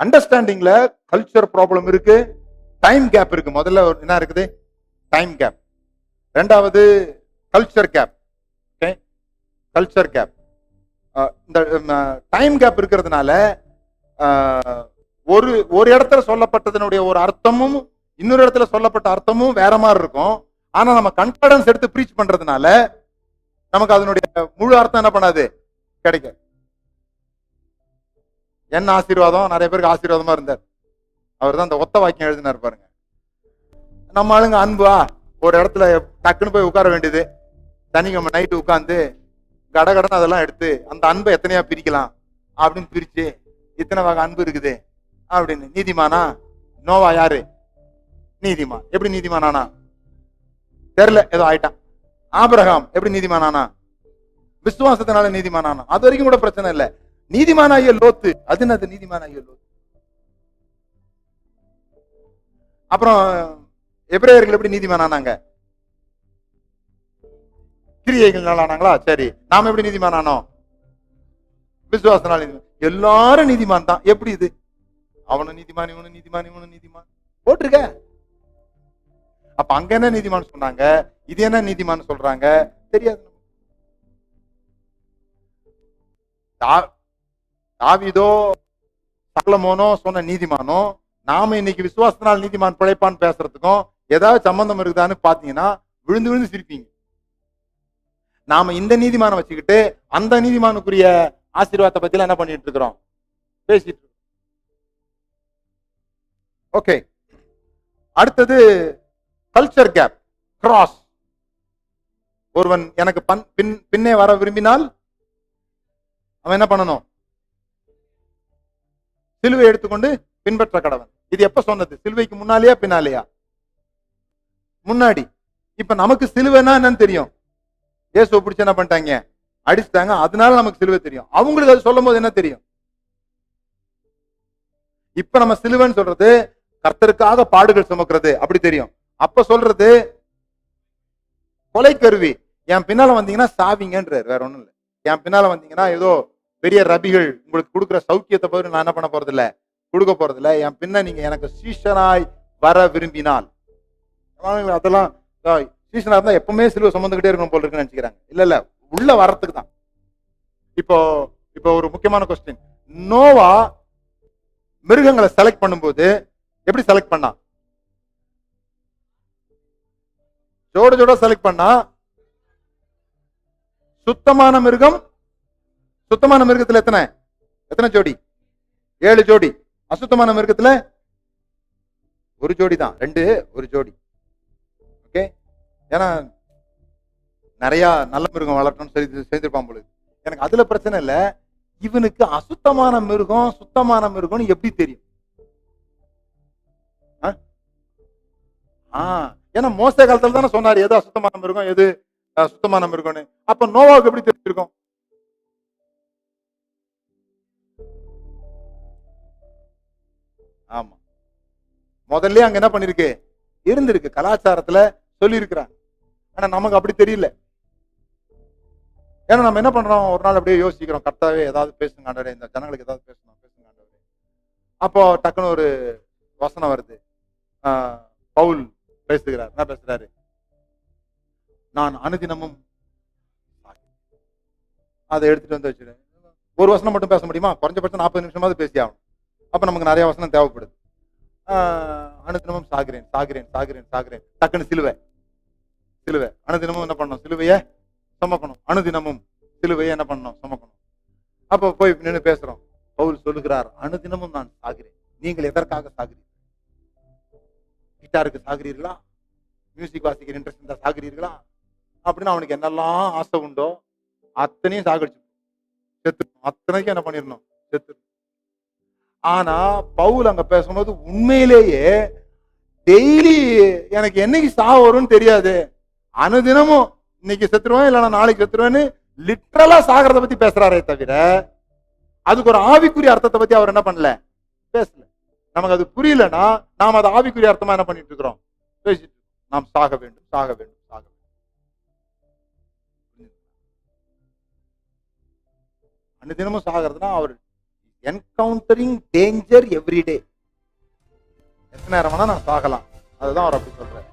அண்டர்ஸ்டாண்டிங்ல culture problem இருக்கு. Time gap இருக்கு. முதல்ல ஒரு என்ன இருக்குது? டைம் கேப் ரெண்டாவது culture gap okay culture gap இந்த டைம் கேப் இருக்கிறதுனால ஒரு ஒரு இடத்துல சொல்லப்பட்டதனுடைய ஒரு அர்த்தமும் இன்னொரு இடத்துல சொல்லப்பட்ட அர்த்தமும் வேற மாதிரி இருக்கும். ஆனா நம்ம கன்ஃபிடன்ஸ் எடுத்து ப்ரீச் பண்றதுனால நமக்கு அதனுடைய முழு அர்த்தம் என்ன பண்ணாது? கிடைக்காது. என்ன ஆசீர்வாதம் நிறைய பேருக்கு ஆசீர்வாதமா இருந்தார். அவர் தான் அந்த ஒத்த வாக்கியம் எழுதினார் பாருங்க. நம்ம ஆளுங்க அன்பா ஒரு இடத்துல டக்குன்னு போய் உட்கார வேண்டியது. சனிக்கிழமை நைட்டு உட்காந்து கடகடன்னு அதெல்லாம் எடுத்து அந்த அன்பை எத்தனையா பிரிக்கலாம். அப்படின்னு பிரிச்சு இத்தனை வகை அன்பு இருக்குது. அப்படின்னு. நீதிமானா? நோவா யாரு? நீதிமான். எப்படி நீதிமானானா? தெரில ஏதோ ஆயிட்டான். ஆபிரகாம். எப்படி நீதிமானானா? விசுவாசத்தினால நீதிமானானா? அது வரைக்கும் கூட பிரச்சனை இல்லை. நீதிமானாகிய லோத்து அது என்னது நீதிமானாகிய லோத்து. அப்புறம் எப்ரேயர்கள் எப்படி நீதிமானானாங்க? கிரியைகள் ஆனாங்களா சரி நாம எப்படி நீதிமானானோம்? விசுவாசனால எல்லாரும் நீதிமான் தான். எப்படி இது? அவனும் நீதிமான் இவனும் நீதிமான் இவனும் நீதிமான். போட்டிருக்க. அப்ப அங்க என்ன நீதிமான் சொன்னாங்க? இது என்ன நீதிமான் சொல்றாங்க? தெரியாது தாவிதோ சகலமோனோ சொன்ன நீதிமானோ நாம இன்னைக்கு விசுவாசத்தினால் நீதிமான் பிழைப்பான்னு பேசுறதுக்கும் ஏதாவது சம்பந்தம் இருக்குதான்னு பாத்தீங்கன்னா விழுந்து விழுந்து சிரிப்பீங்க. நாம இந்த நீதிமானை வச்சுக்கிட்டு அந்த நீதிமானுக்குரிய ஆசீர்வாதத்தை பத்தி என்ன பண்ணிட்டு இருக்கிறோம் பேசிட்டு ஓகே. அடுத்தது கல்ச்சர் கேப் கிராஸ் ஒருவன் எனக்கு பன் பின் பின்னே வர விரும்பினால் அவன் என்ன பண்ணணும்? சிலுவை எடுத்துக்கொண்டு பின்பற்ற கடவன் இது எப்ப சொன்னது? சிலுவைக்கு முன்னாலேயா பின்னாலேயா? முன்னாடி. இப்ப நமக்கு சிலுவைனா என்னன்னு தெரியும். இயேசு பிடிச்ச என்ன பண்ணிட்டாங்க? அடிச்சிட்டாங்க. அதனால நமக்கு சிலுவை தெரியும். அவங்களுக்கு அது சொல்லும் போது என்ன தெரியும்? இப்ப நம்ம சிலுவைன்னு சொல்றது கர்த்தருக்காக பாடுகள் சுமக்கிறது. அப்படி தெரியும். அப்ப சொல்றது கொலை கருவி என் பின்னால வந்தீங்கன்னா சாவிங்கன்றார். வேற ஒண்ணும் இல்ல. என் பின்னால வந்தீங்கன்னா ஏதோ பெரிய ரபிகள் உங்களுக்கு கொடுக்குற சௌக்கியத்தை பதில் நான் என்ன பண்ண போறதில்ல. கொடுக்க போறது என் பின்ன நீங்க எனக்கு சீஷனாய் வர விரும்பினால். அதெல்லாம் சீசனா இருந்தா எப்பவுமே சிலுவை சுமந்துகிட்டே இருக்கணும் போல இருக்குன்னு நினைச்சுக்கிறாங்க. இல்ல இல்ல உள்ள வர்றதுக்கு தான். இப்போ இப்போ ஒரு முக்கியமான கொஸ்டின் நோவா மிருகங்களை செலக்ட் பண்ணும்போது எப்படி செலக்ட் பண்ணா? ஜோட ஜோட செலக்ட் பண்ணா சுத்தமான மிருகம் சுத்தமான மிருகத்துல எத்தனை? எத்தனை ஜோடி? ஏழு ஜோடி. அசுத்தமான மிருகத்துல ஒரு ஜோடி தான். ரெண்டு ஒரு ஜோடி. ஓகே ஏன்னா நிறைய நல்ல மிருகம் வளர்க்கணும்னு சொல்லி செஞ்சிருப்பான் பொழுது எனக்கு அதுல பிரச்சனை இல்ல. இவனுக்கு அசுத்தமான மிருகம் சுத்தமான மிருகம்னு எப்படி தெரியும்? ஆ? ஆ. ஏன்னா மோச காலத்துல தானே சொன்னாரு எது அசுத்தமான மிருகம் எது அஹ், சுத்தமான மிருகம்னு. அப்ப நோவாவுக்கு எப்படி தெரிஞ்சிருக்கும்? ஆமா. முதல்ல அங்க என்ன பண்ணிருக்கு? இருந்திருக்கு. கலாச்சாரத்துல சொல்லியிருக்கிறாங்க. ஆனா நமக்கு அப்படி தெரியல. ஏன்னா நம்ம என்ன பண்றோம்? ஒரு நாள் அப்படியே யோசிக்கிறோம். கரெக்டாவே ஏதாவது பேசுங்க ஆண்டவரே. இந்த ஜனங்களுக்கு ஏதாவது பேசணும். பேசுங்க ஆண்டவரே. அப்போ டக்குன்னு ஒரு வசனம் வருது. பவுல் பேசுகிறார். என்ன பேசுறாரு? நான் அனுதினமும் அதை எடுத்துட்டு வந்து வச்சிருக்கேன் ஒரு வசனம் மட்டும் பேச முடியுமா? குறைஞ்சபட்சம் நாற்பது நிமிஷமாவது பேசி ஆகணும். அப்போ நமக்கு நிறைய வசனம் தேவைப்படுது. ஆஹ், அனுதினமும் சாகிறேன் சாகிறேன் சாகிறேன் சாகிறேன். டக்குன்னு சிலுவை. சிலுவை. அனுதினமும் என்ன பண்ணணும்? சிலுவையை சுமக்கணும். அனுதினமும் சிலுவையை என்ன பண்ணணும்? சுமக்கணும். அப்போ போய் நின்று பேசுறோம். பவுல் சொல்லுகிறார் அனுதினமும் நான் சாகிறேன். நீங்கள் எதற்காக சாகிறீர்கள்? கிட்டாருக்கு சாகிறீர்களா? மியூசிக் வாசிக்கிற இன்ட்ரெஸ்ட் இருந்தா சாகிறீர்களா? அப்படின்னு அவனுக்கு என்னெல்லாம் ஆசை உண்டோ அத்தனையும் சாகடிச்சு செத்து அத்தனைக்கும் என்ன பண்ணிடணும்? செத்து ஆனா பவுல் அங்க பேசும்போது உண்மையிலேயே டெய்லி எனக்கு என்னைக்கு சாக வரும்னு தெரியாது. அனுதினமும் இன்னைக்கு செத்துருவேன் இல்லைன்னா நாளைக்கு செத்துருவேன்னு லிட்ரலா சாகிறத பத்தி பேசுறாரே தவிர அதுக்கு ஒரு ஆவிக்குரிய அர்த்தத்தை பத்தி அவர் என்ன பண்ணல? பேசல. நமக்கு அது புரியலன்னா நாம் அதை ஆவிக்குரிய அர்த்தமா என்ன பண்ணிட்டு இருக்கிறோம்? பேசிட்டு நாம் சாக வேண்டும் சாக வேண்டும் சாக வேண்டும். அனுதினமும் சாகிறதுனா அவர் என்கவுண்டரிங் டேஞ்சர் எவ்ரிடே எத்தனை நேரம் வேணா நான் சாகலாம் அதுதான் அவர் அப்படி சொல்றாரு.